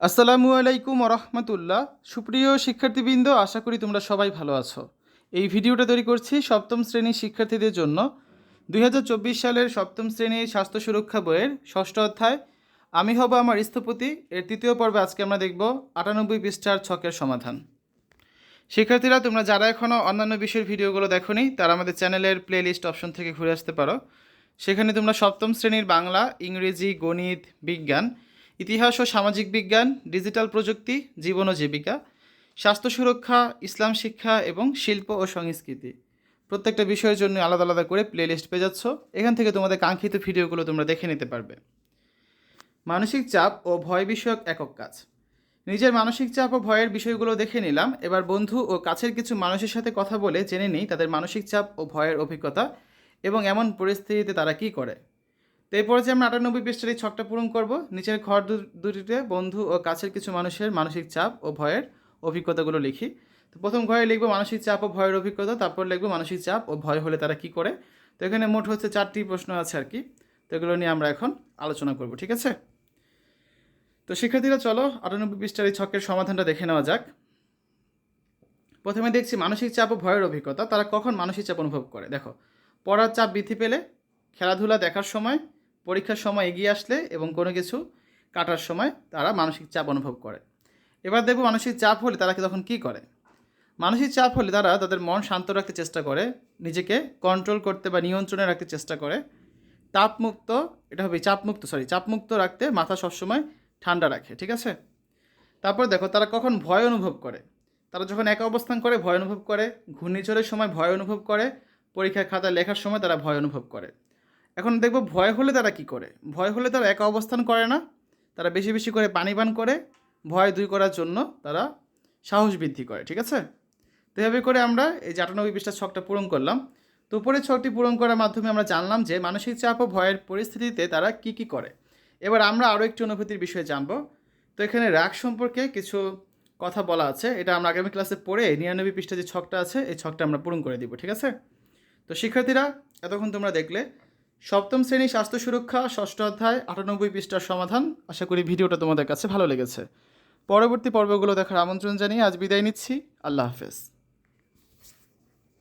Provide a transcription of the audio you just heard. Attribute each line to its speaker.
Speaker 1: আসসালামু আলাইকুম রহমতুল্লাহ সুপ্রিয় শিক্ষার্থীবৃন্দ, আশা করি তোমরা সবাই ভালো আছো। এই ভিডিওটা তৈরি করছি সপ্তম শ্রেণির শিক্ষার্থীদের জন্য। দুই হাজার চব্বিশ সালের সপ্তম শ্রেণির স্বাস্থ্য সুরক্ষা বইয়ের ষষ্ঠ অধ্যায়। আমি হব আমার স্থপতি। এর তৃতীয় পর্বে আজকে আমরা দেখব আটানব্বই পৃষ্ঠার ছকের সমাধান। শিক্ষার্থীরা, তোমরা যারা এখনও অন্যান্য বিষয়ের ভিডিওগুলো দেখোনি, তারা আমাদের চ্যানেলের প্লেলিস্ট অপশন থেকে ঘুরে আসতে পারো। সেখানে তোমরা সপ্তম শ্রেণির বাংলা, ইংরেজি, গণিত, বিজ্ঞান ইতিহাস ও সামাজিক বিজ্ঞান, ডিজিটাল প্রযুক্তি, জীবন ও জীবিকা, স্বাস্থ্য সুরক্ষা, ইসলাম শিক্ষা এবং শিল্প ও সংস্কৃতি। প্রত্যেকটা বিষয়ের জন্য আলাদা আলাদা করে প্লে লিস্ট পেয়ে যাচ্ছ। এখান থেকে তোমাদের কাঙ্ক্ষিত ভিডিওগুলো তোমরা দেখে নিতে পারবে। মানসিক চাপ ও ভয় বিষয়ক একক কাজ। নিজের মানসিক চাপ ও ভয়ের বিষয়গুলো দেখে নিলাম। এবার বন্ধু ও কাছের কিছু মানুষের সাথে কথা বলে জেনে নিই তাদের মানসিক চাপ ও ভয়ের অভিজ্ঞতা এবং এমন পরিস্থিতিতে তারা কী করে। তো এই পর্যায়ে আমরা আটানব্বই পৃষ্ঠার এই ছকটা পূরণ করব। নিচের ঘর দুটিতে বন্ধু ও কাছের কিছু মানুষের মানসিক চাপ ও ভয়ের অভিজ্ঞতাগুলো লিখি। তো প্রথম ঘরে লিখব মানসিক চাপ ও ভয়ের অভিজ্ঞতা, তারপর লিখব মানসিক চাপ ও ভয় হলে তারা কি করে? তো এখানে মোট হচ্ছে চারটি প্রশ্ন আছে আর কি। তো এগুলো নিয়ে আমরা এখন আলোচনা করব, ঠিক আছে? তো শিক্ষার্থীরা, চলো আটানব্বই পৃষ্ঠার এই ছকের সমাধানটা দেখে নেওয়া যাক। প্রথমে দেখছি মানসিক চাপ ও ভয়ের অভিজ্ঞতা, তারা কখন মানসিক চাপ অনুভব করে? দেখো, পড়ার চাপ বৃদ্ধি পেলে খেলাধুলা দেখার সময় পরীক্ষার সময় এগিয়ে আসলে এবং কোনো কিছু কাটার সময় তারা মানসিক চাপ অনুভব করে। এবার দেখব মানসিক চাপ হলে তারা তখন কী করে। মানসিক চাপ হলে তারা তাদের মন শান্ত রাখতে চেষ্টা করে, নিজেকে কন্ট্রোল করতে বা নিয়ন্ত্রণে রাখতে চেষ্টা করে। তাপমুক্ত, এটা হবে চাপমুক্ত সরি চাপমুক্ত রাখতে মাথা সবসময় ঠান্ডা রাখে, ঠিক আছে? তারপর দেখো তারা কখন ভয় অনুভব করে। তারা যখন একা অবস্থান করে, ভয় অনুভব করে। ঘূর্ণিঝড়ের সময় ভয় অনুভব করে। পরীক্ষার খাতায় লেখার সময় তারা ভয় অনুভব করে। এখন দেখব ভয় হলে তারা কি করে? ভয় হলে তারা একা অবস্থান করে না। তারা বেশি বেশি করে পানি পান করে। ভয় দূর করার জন্য তারা সাহস বৃদ্ধি করে, ঠিক আছে? তো এভাবে করে আমরা এই যে আটানব্বই পৃষ্ঠার ছকটা পূরণ করলাম। তো উপরের ছকটি পূরণ করার মাধ্যমে আমরা জানলাম যে মানসিক চাপ ও ভয়ের পরিস্থিতিতে তারা কি কি করে। এবার আমরা আরও একটি অনুভূতির বিষয়ে জানব। তো এখানে রাগ সম্পর্কে কিছু কথা বলা আছে। এটা আমরা আগামী ক্লাসে পড়ে নিরানব্বই পৃষ্ঠা যে ছকটা আছে, এই ছকটা আমরা পূরণ করে দিব, ঠিক আছে? তো শিক্ষার্থীরা, এতক্ষণ তোমরা দেখলে সপ্তম শ্রেণি স্বাস্থ্য সুরক্ষা, ষষ্ঠ অধ্যায়, আটানব্বই পৃষ্ঠার সমাধান। আশা করি ভিডিওটা তোমাদের কাছে ভালো লেগেছে। পরবর্তী পর্বগুলো দেখার আমন্ত্রণ জানিয়ে আজ বিদায় নিচ্ছি। আল্লাহ হাফেজ।